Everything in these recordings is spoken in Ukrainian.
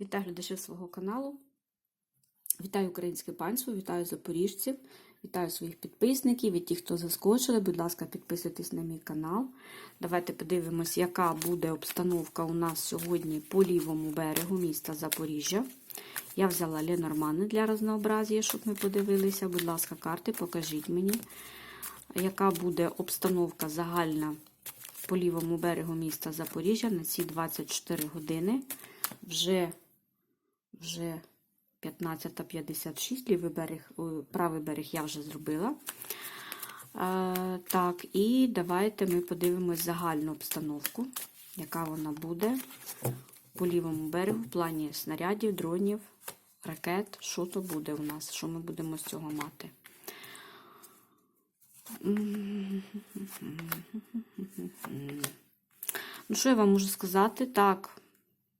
Вітаю глядачів свого каналу. Вітаю українське панство, вітаю запоріжців, вітаю своїх підписників і ті, хто заскочили. Будь ласка, підписуйтесь на мій канал. Давайте подивимось, яка буде обстановка у нас сьогодні по лівому берегу міста Запоріжжя. Я взяла Ленормани для разнообразія, щоб ми подивилися. Будь ласка, карти, покажіть мені, яка буде обстановка загальна по лівому берегу міста Запоріжжя на ці 24 години. Вже вже 15.56, лівий берег, правий берег я вже зробила. Е, так, і давайте ми подивимось загальну обстановку, яка вона буде по лівому берегу, в плані снарядів, дронів, ракет. Що то буде у нас? Що ми будемо з цього мати? Ну, що я вам можу сказати? Так,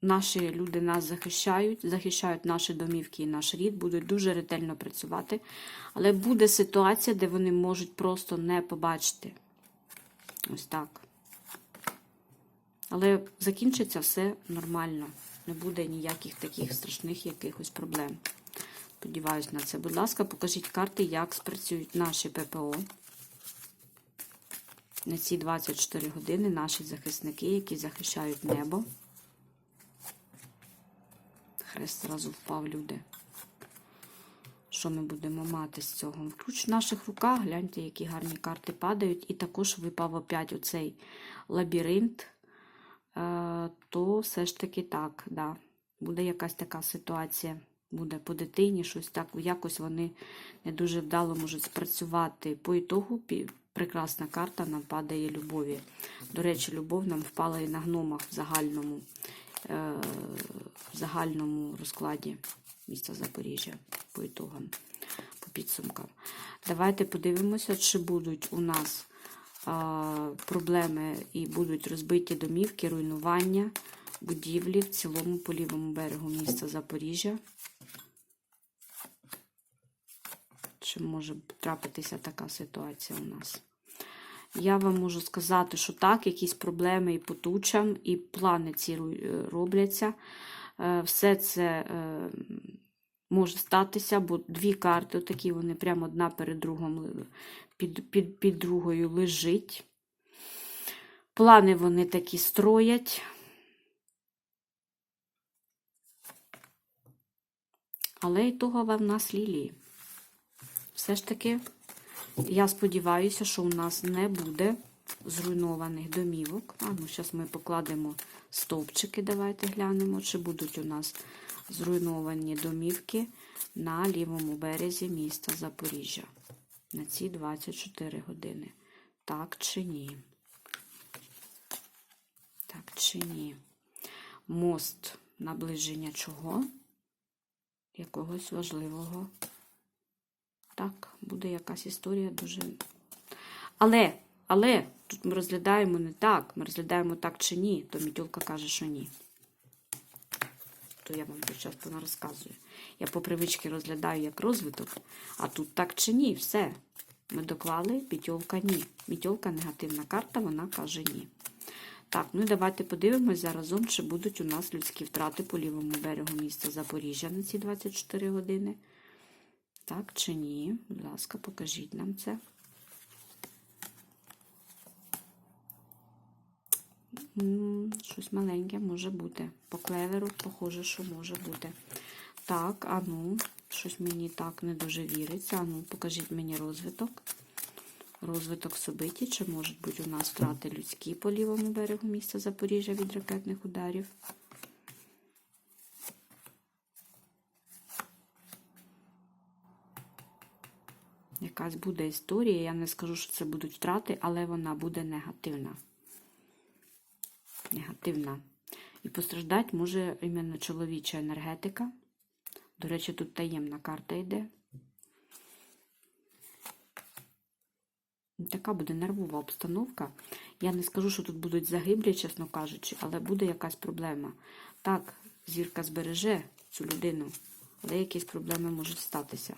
наші люди нас захищають, захищають наші домівки і наш рід, будуть дуже ретельно працювати. Але буде ситуація, де вони можуть просто не побачити. Ось так. Але закінчиться все нормально. Не буде ніяких таких страшних якихось проблем. Сподіваюсь на це. Будь ласка, покажіть карти, як спрацюють наші ППО. На ці 24 години наші захисники, які захищають небо. Хрест зразу впав, люди. Що ми будемо мати з цього? Ключ в наших руках, гляньте, які гарні карти падають. І також випав опять оцей лабіринт. Е, то все ж таки так, да. буде якась така ситуація. Буде по дитині, щось так, якось вони не дуже вдало можуть спрацювати. По ітогу прекрасна карта нам падає любові. До речі, любов нам впала і на гномах в загальному в загальному розкладі міста Запоріжжя по ітогам, по підсумкам. Давайте подивимося, чи будуть у нас проблеми і будуть розбиті домівки, руйнування будівлі в цілому по лівому берегу міста Запоріжжя. Чи може трапитися така ситуація у нас? Я вам можу сказати, що так, якісь проблеми і по тучам, і плани ці робляться. Все це може статися, бо дві карти, такі вони прямо одна перед другом, під, під, під другою лежить. Плани вони такі строять. Але ітогова в нас лілії. Все ж таки. Я сподіваюся, що у нас не буде зруйнованих домівок. А, ну, Зараз ми покладемо стовпчики, давайте глянемо, чи будуть у нас зруйновані домівки на лівому березі міста Запоріжжя на ці 24 години. Так чи ні? Так чи ні? Мост наближення чого? Якогось важливого. Так, буде якась історія дуже. Але, але, тут ми розглядаємо не так. Ми розглядаємо так чи ні, то мітюлка каже, що ні. То я вам тут часто не розказую. Я по привичці розглядаю як розвиток, а тут так чи ні, все. Ми доклали, пітьолка ні. Мітьолка негативна карта, вона каже ні. Так, ну і давайте подивимось заразом, чи будуть у нас людські втрати по лівому берегу міста Запоріжжя на ці 24 години. Так чи ні? Будь ласка, покажіть нам це. Щось маленьке може бути. По клеверу, похоже, що може бути. Так, а ну, щось мені так не дуже віриться. А ну, покажіть мені розвиток. Розвиток собиті, чи можуть бути у нас втрати людські по лівому берегу міста Запоріжжя від ракетних ударів? Якась буде історія. Я не скажу, що це будуть втрати, але вона буде негативна. Негативна. І постраждати може іменно чоловіча енергетика. До речі, тут таємна карта йде. Така буде нервова обстановка. Я не скажу, що тут будуть загиблі, чесно кажучи, але буде якась проблема. Так, зірка збереже цю людину, але якісь проблеми можуть статися.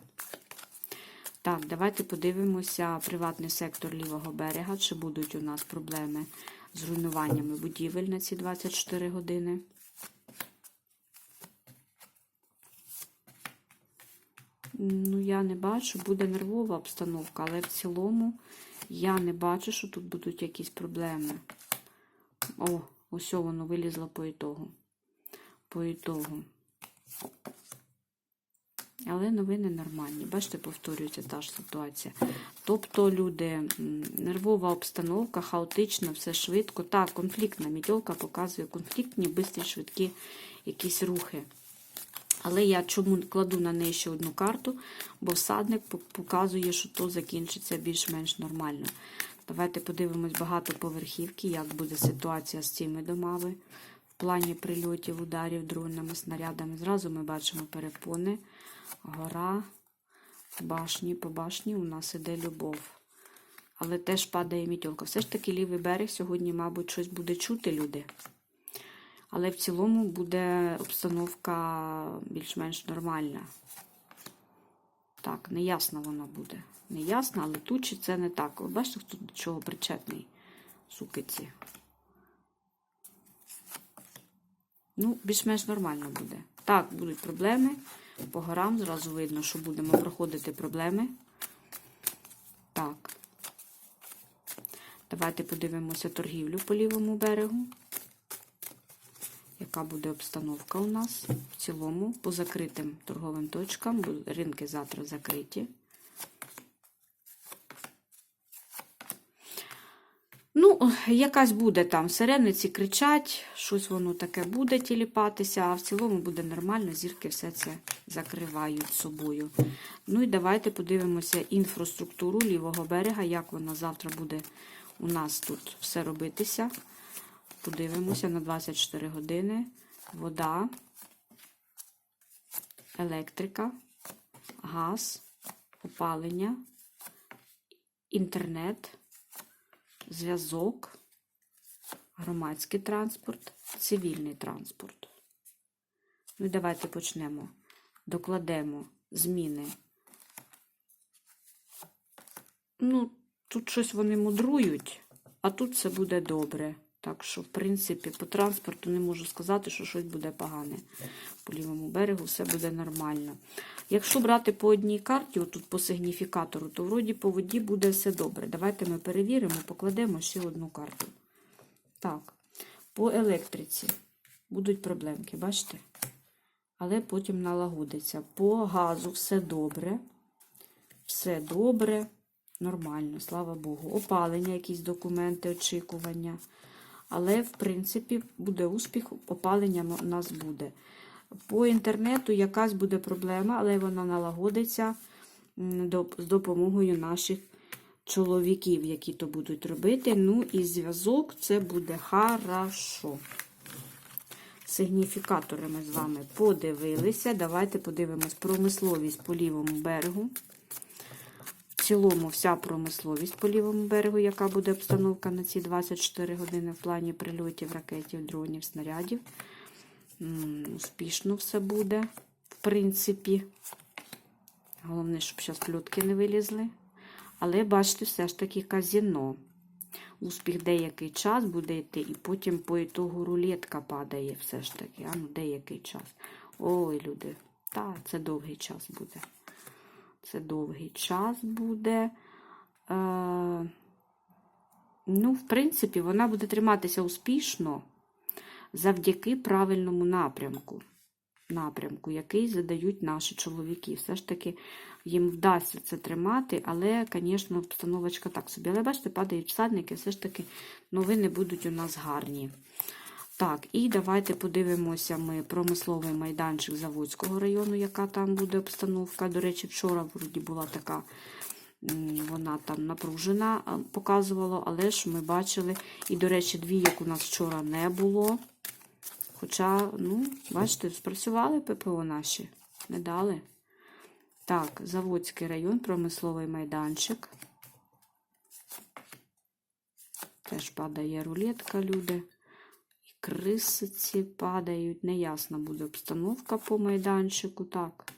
Так, давайте подивимося приватний сектор лівого берега, чи будуть у нас проблеми з руйнуваннями будівель на ці 24 години. Ну, я не бачу, буде нервова обстановка, але в цілому я не бачу, що тут будуть якісь проблеми. О, ось воно вилізло по ітогу. По ітогу. Але новини нормальні. Бачите, повторюється та ж ситуація. Тобто, люди, нервова обстановка, хаотично, все швидко. Так, конфліктна мітьолка показує конфліктні, бистрі, швидкі якісь рухи. Але я чому кладу на неї ще одну карту, бо всадник показує, що то закінчиться більш-менш нормально. Давайте подивимось багатоповерхівки, як буде ситуація з цими домами в плані прильотів, ударів дронами, снарядами. Зразу ми бачимо перепони, гора, башні. По башні у нас іде любов. Але теж падає мітьолка. Все ж таки лівий берег сьогодні, мабуть, щось буде чути люди. Але в цілому буде обстановка більш-менш нормальна. Так, неясна вона буде. Неясна, але тут чи це не так. Ви бачите, хто до чого причетний сукиці. Ну, більш-менш нормально буде. Так, будуть проблеми. По горам зразу видно, що будемо проходити проблеми. Так. Давайте подивимося торгівлю по лівому берегу. Яка буде обстановка у нас в цілому по закритим торговим точкам, ринки завтра закриті. Якась буде там сирениці кричать, щось воно таке буде тіліпатися, а в цілому буде нормально, зірки все це закривають собою. Ну і давайте подивимося інфраструктуру лівого берега, як вона завтра буде у нас тут все робитися. Подивимося на 24 години. Вода, електрика, газ, опалення, інтернет, зв'язок, громадський транспорт, цивільний транспорт. Ну і давайте почнемо. Докладемо зміни. Ну, тут щось вони мудрують, а тут все буде добре. Так що, в принципі, по транспорту не можу сказати, що щось буде погане. По лівому берегу все буде нормально. Якщо брати по одній карті, отут по сигніфікатору, то вроді по воді буде все добре. Давайте ми перевіримо, покладемо ще одну карту. Так, по електриці будуть проблемки, бачите? Але потім налагодиться. По газу все добре. Все добре, нормально, слава Богу. Опалення, якісь документи, очікування. Але, в принципі, буде успіх, опалення у нас буде. По інтернету якась буде проблема, але вона налагодиться з допомогою наших чоловіків, які то будуть робити. Ну і зв'язок це буде хорошо. Сигніфікатори ми з вами подивилися. Давайте подивимось промисловість по лівому берегу. Цілому вся промисловість по лівому берегу, яка буде обстановка на ці 24 години в плані прильотів, ракетів, дронів, снарядів. Успішно все буде, в принципі. Головне, щоб зараз плютки не вилізли. Але бачите, все ж таки казіно. Успіх деякий час буде йти, і потім по ітогу рулетка падає все ж таки. А ну, деякий час. Ой, люди, та, це довгий час буде. Це довгий час буде. Е, ну, в принципі, вона буде триматися успішно завдяки правильному напрямку, напрямку, який задають наші чоловіки. Все ж таки їм вдасться це тримати, але, звісно, обстановочка так собі. Але бачите, падають всадники, все ж таки новини будуть у нас гарні. Так, і давайте подивимося ми промисловий майданчик Заводського району, яка там буде обстановка. До речі, вчора вроді була така, вона там напружена, показувала, але ж ми бачили, і, до речі, двійок у нас вчора не було. Хоча, ну, бачите, спрацювали ППО наші, не дали. Так, Заводський район, промисловий майданчик. Теж падає рулетка, люди. Крисиці падають. Неясна буде обстановка по майданчику. Так.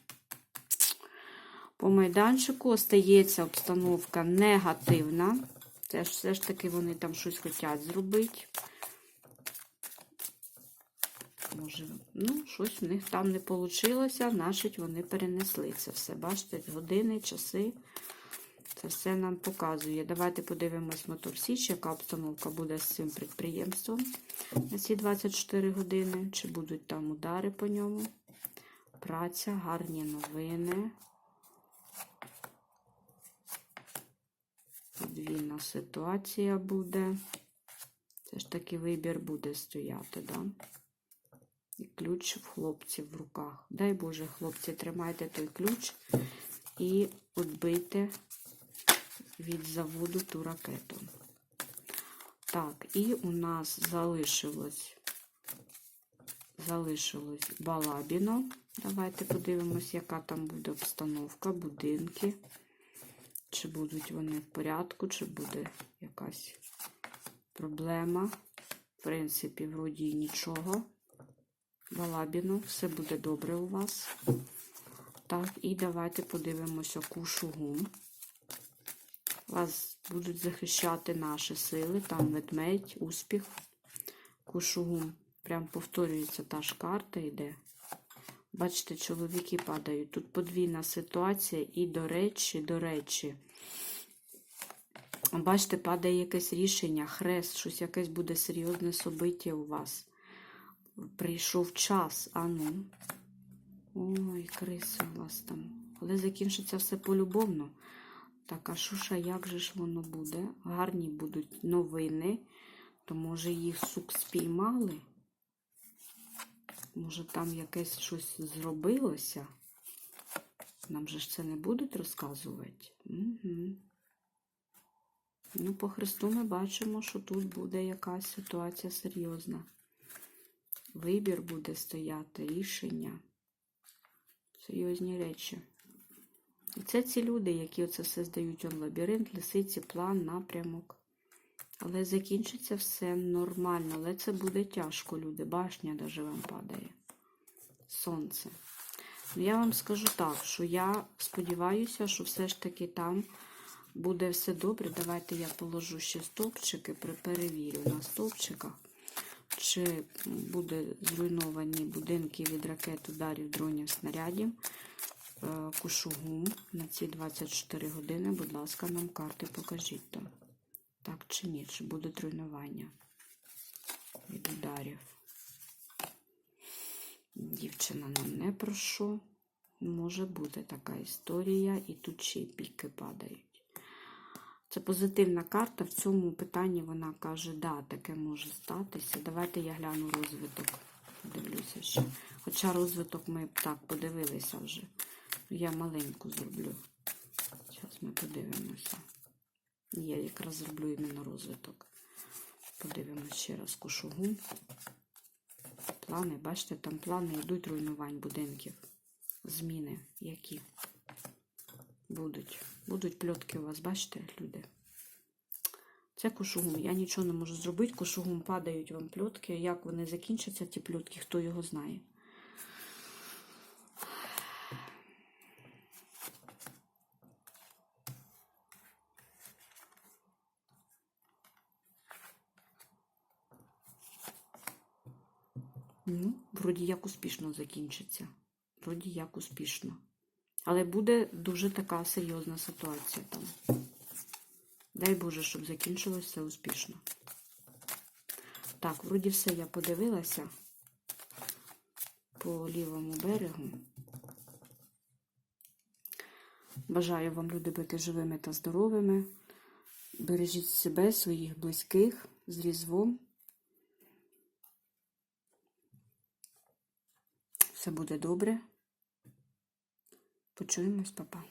По майданчику остається обстановка негативна. Це ж все ж таки вони там щось хочуть зробити. Може, ну, щось в них там не вийшло, значить вони перенесли це все. Бачите, години, часи. Це все нам показує. Давайте подивимось мотор Січ, яка обстановка буде з цим підприємством на ці 24 години. Чи будуть там удари по ньому? Праця, гарні новини. Подвійна ситуація буде. Це ж таки вибір буде стояти, да? І ключ в хлопців в руках. Дай Боже, хлопці, тримайте той ключ і відбийте від заводу ту ракету. Так, і у нас залишилось, залишилось Балабіно. Давайте подивимось, яка там буде обстановка, будинки. Чи будуть вони в порядку, чи буде якась проблема. В принципі, вроді нічого. Балабіно, все буде добре у вас. Так, і давайте подивимося кушугум. Вас будуть захищати наші сили. Там ведмедь, успіх, кушугум. Прям повторюється та ж карта йде. Бачите, чоловіки падають. Тут подвійна ситуація, і, до речі, до речі, бачите, падає якесь рішення, хрест, щось якесь буде серйозне собиття у вас. Прийшов час, а ну. Ой, криси у вас там. Але закінчиться все полюбовно. Так, а шуша, як же ж воно буде? Гарні будуть новини. То може їх сук спіймали? Може там якесь щось зробилося? Нам же ж це не будуть розказувати? Угу. Ну, по Христу ми бачимо, що тут буде якась ситуація серйозна. Вибір буде стояти, рішення. Серйозні речі. І це ці люди, які оце все здають он лабіринт, лисиці, план, напрямок. Але закінчиться все нормально. Але це буде тяжко, люди. Башня даже вам падає. Сонце. Ну, я вам скажу так, що я сподіваюся, що все ж таки там буде все добре. Давайте я положу ще стовпчики, перевірю на стовпчиках, чи буде зруйновані будинки від ракет, ударів, дронів, снарядів. Е, Кушугум на ці 24 години, будь ласка, нам карти покажіть там. Так чи ні, чи буде руйнування від ударів. Дівчина нам не про що. Може бути така історія, і тут ще й піки падають. Це позитивна карта. В цьому питанні вона каже, да, таке може статися. Давайте я гляну розвиток. Подивлюся ще. Хоча розвиток ми так подивилися вже. Я маленьку зроблю. Зараз ми подивимося. Я якраз зроблю іменно розвиток. Подивимося ще раз кушугу. Плани, бачите, там плани йдуть руйнувань будинків. Зміни які будуть. Будуть пльотки у вас, бачите, люди? Це кушугум. Я нічого не можу зробити. Кушугум падають вам пльотки. Як вони закінчаться, ті пльотки, хто його знає. Ну, вроді як успішно закінчиться. Вроді як успішно. Але буде дуже така серйозна ситуація там. Дай Боже, щоб закінчилось все успішно. Так, вроді все я подивилася по лівому берегу. Бажаю вам, люди, бути живими та здоровими. Бережіть себе, своїх близьких з різдвом. Все буде добре. Почуємось, папа.